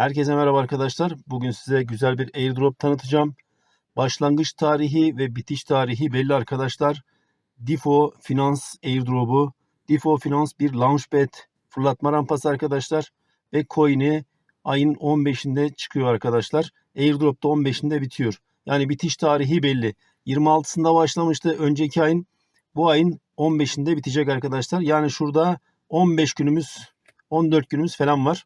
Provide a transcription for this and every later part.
Herkese merhaba arkadaşlar. Bugün size güzel bir airdrop tanıtacağım. Başlangıç tarihi ve bitiş tarihi belli arkadaşlar. DIFO Finance airdrop'u. DIFO Finance bir launchpad fırlatma rampası arkadaşlar. Ve coin'i ayın 15'inde çıkıyor arkadaşlar. Airdrop da 15'inde bitiyor. Yani bitiş tarihi belli. 26'sında başlamıştı önceki ayın. Bu ayın 15'inde bitecek arkadaşlar. Yani şurada 15 günümüz 14 günümüz falan var.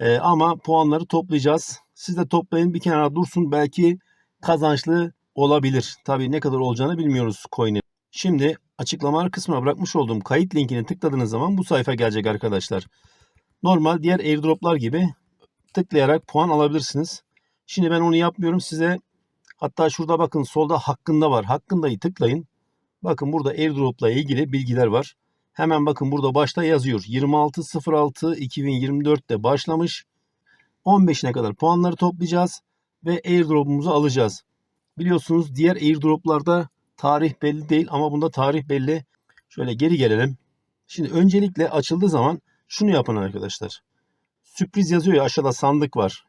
Ee, ama puanları toplayacağız. Siz de toplayın bir kenara dursun. Belki kazançlı olabilir. Tabii ne kadar olacağını bilmiyoruz coin'in. Şimdi açıklamalar kısmına bırakmış olduğum kayıt linkini tıkladığınız zaman bu sayfa gelecek arkadaşlar. Normal diğer airdroplar gibi tıklayarak puan alabilirsiniz. Şimdi ben onu yapmıyorum. Size hatta şurada bakın solda hakkında var. Hakkındayı tıklayın. Bakın burada airdropla ilgili bilgiler var. Hemen bakın burada başta yazıyor. 26.06.2024'te başlamış. 15'ine kadar puanları toplayacağız ve airdrop'umuzu alacağız. Biliyorsunuz diğer airdrop'larda tarih belli değil ama bunda tarih belli. Şöyle geri gelelim. Şimdi öncelikle açıldığı zaman şunu yapın arkadaşlar. Sürpriz yazıyor ya aşağıda sandık var.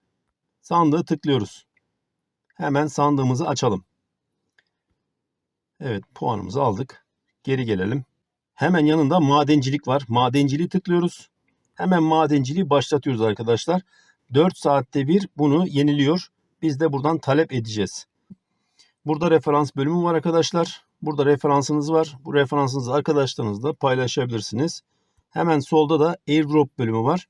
Sandığı tıklıyoruz. Hemen sandığımızı açalım. Evet puanımızı aldık. Geri gelelim. Hemen yanında madencilik var. Madenciliği tıklıyoruz. Hemen madenciliği başlatıyoruz arkadaşlar. 4 saatte bir bunu yeniliyor. Biz de buradan talep edeceğiz. Burada referans bölümü var arkadaşlar. Burada referansınız var. Bu referansınızı arkadaşlarınızla paylaşabilirsiniz. Hemen solda da airdrop bölümü var.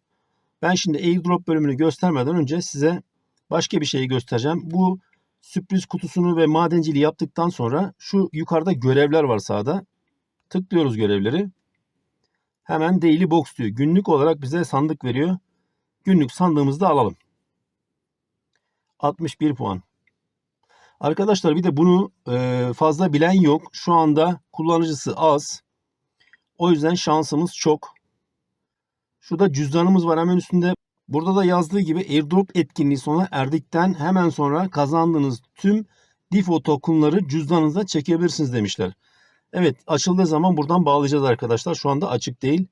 Ben şimdi airdrop bölümünü göstermeden önce size başka bir şeyi göstereceğim. Bu sürpriz kutusunu ve madenciliği yaptıktan sonra şu yukarıda görevler var sağda. Tıklıyoruz görevleri. Hemen daily box diyor. Günlük olarak bize sandık veriyor. Günlük sandığımızda alalım. 61 puan. Arkadaşlar bir de bunu e, fazla bilen yok. Şu anda kullanıcısı az. O yüzden şansımız çok. Şurada cüzdanımız var hemen üstünde. Burada da yazdığı gibi airdrop etkinliği sona erdikten hemen sonra kazandığınız tüm DIFO tokenları cüzdanınıza çekebilirsiniz demişler. Evet açıldığı zaman buradan bağlayacağız arkadaşlar. Şu anda açık değil.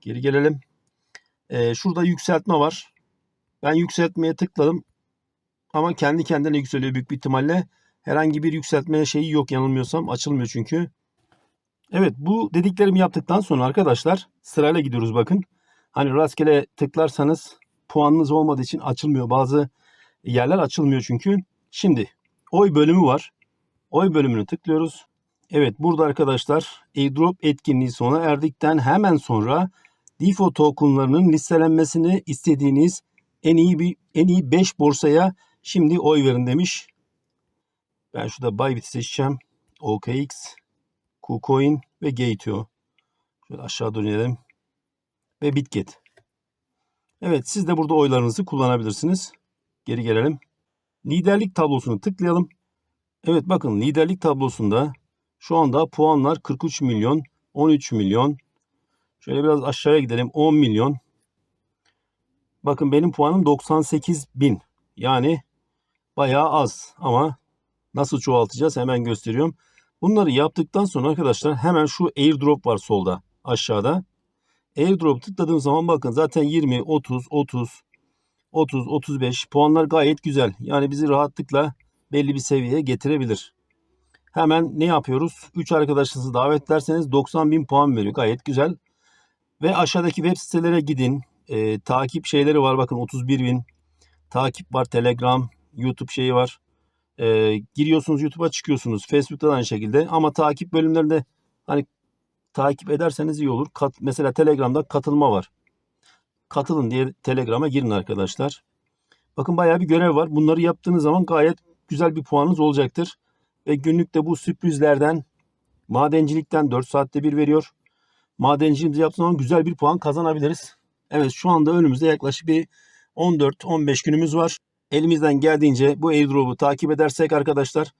Geri gelelim. Ee, şurada yükseltme var. Ben yükseltmeye tıkladım. Ama kendi kendine yükseliyor büyük bir ihtimalle. Herhangi bir yükseltme şeyi yok yanılmıyorsam. Açılmıyor çünkü. Evet bu dediklerimi yaptıktan sonra arkadaşlar sırayla gidiyoruz bakın. Hani rastgele tıklarsanız puanınız olmadığı için açılmıyor. Bazı yerler açılmıyor çünkü. Şimdi oy bölümü var. Oy bölümünü tıklıyoruz. Evet burada arkadaşlar airdrop etkinliği sona erdikten hemen sonra DeFi tokenlarının listelenmesini istediğiniz en iyi bir en iyi 5 borsaya şimdi oy verin demiş. Ben şurada Bybit seçeceğim. OKX, KuCoin ve Gate.io. Şöyle aşağı doğru inelim. Ve Bitget. Evet siz de burada oylarınızı kullanabilirsiniz. Geri gelelim. Liderlik tablosunu tıklayalım. Evet bakın liderlik tablosunda şu anda puanlar 43 milyon, 13 milyon. Şöyle biraz aşağıya gidelim. 10 milyon. Bakın benim puanım 98 bin. Yani bayağı az ama nasıl çoğaltacağız hemen gösteriyorum. Bunları yaptıktan sonra arkadaşlar hemen şu airdrop var solda aşağıda. Airdrop tıkladığım zaman bakın zaten 20, 30, 30, 30, 35 puanlar gayet güzel. Yani bizi rahatlıkla belli bir seviyeye getirebilir. Hemen ne yapıyoruz? 3 arkadaşınızı davet ederseniz 90 bin puan veriyor. Gayet güzel. Ve aşağıdaki web sitelere gidin. E, takip şeyleri var. Bakın 31 bin. Takip var. Telegram, YouTube şeyi var. E, giriyorsunuz YouTube'a çıkıyorsunuz. Facebook'ta da aynı şekilde. Ama takip bölümlerinde hani takip ederseniz iyi olur. Kat, mesela Telegram'da katılma var. Katılın diye Telegram'a girin arkadaşlar. Bakın bayağı bir görev var. Bunları yaptığınız zaman gayet güzel bir puanınız olacaktır. Ve günlükte bu sürprizlerden madencilikten 4 saatte bir veriyor. Madenciliğimizi yaptığımız zaman güzel bir puan kazanabiliriz. Evet şu anda önümüzde yaklaşık bir 14-15 günümüz var. Elimizden geldiğince bu airdrop'u takip edersek arkadaşlar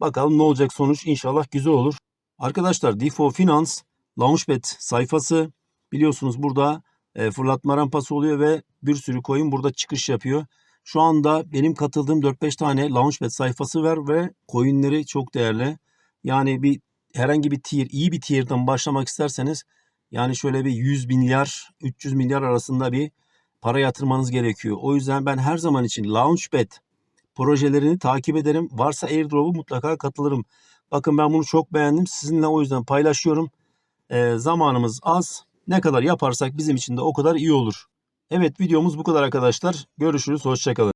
bakalım ne olacak sonuç inşallah güzel olur. Arkadaşlar DeFi Finance Launchpad sayfası biliyorsunuz burada e, fırlatma rampası oluyor ve bir sürü coin burada çıkış yapıyor. Şu anda benim katıldığım 4-5 tane Launchpad sayfası var ve coinleri çok değerli. Yani bir herhangi bir tier, iyi bir tier'dan başlamak isterseniz yani şöyle bir 100 milyar, 300 milyar arasında bir para yatırmanız gerekiyor. O yüzden ben her zaman için Launchpad projelerini takip ederim. Varsa airdrop'u mutlaka katılırım. Bakın ben bunu çok beğendim. Sizinle o yüzden paylaşıyorum. Ee, zamanımız az. Ne kadar yaparsak bizim için de o kadar iyi olur. Evet videomuz bu kadar arkadaşlar. Görüşürüz. Hoşçakalın.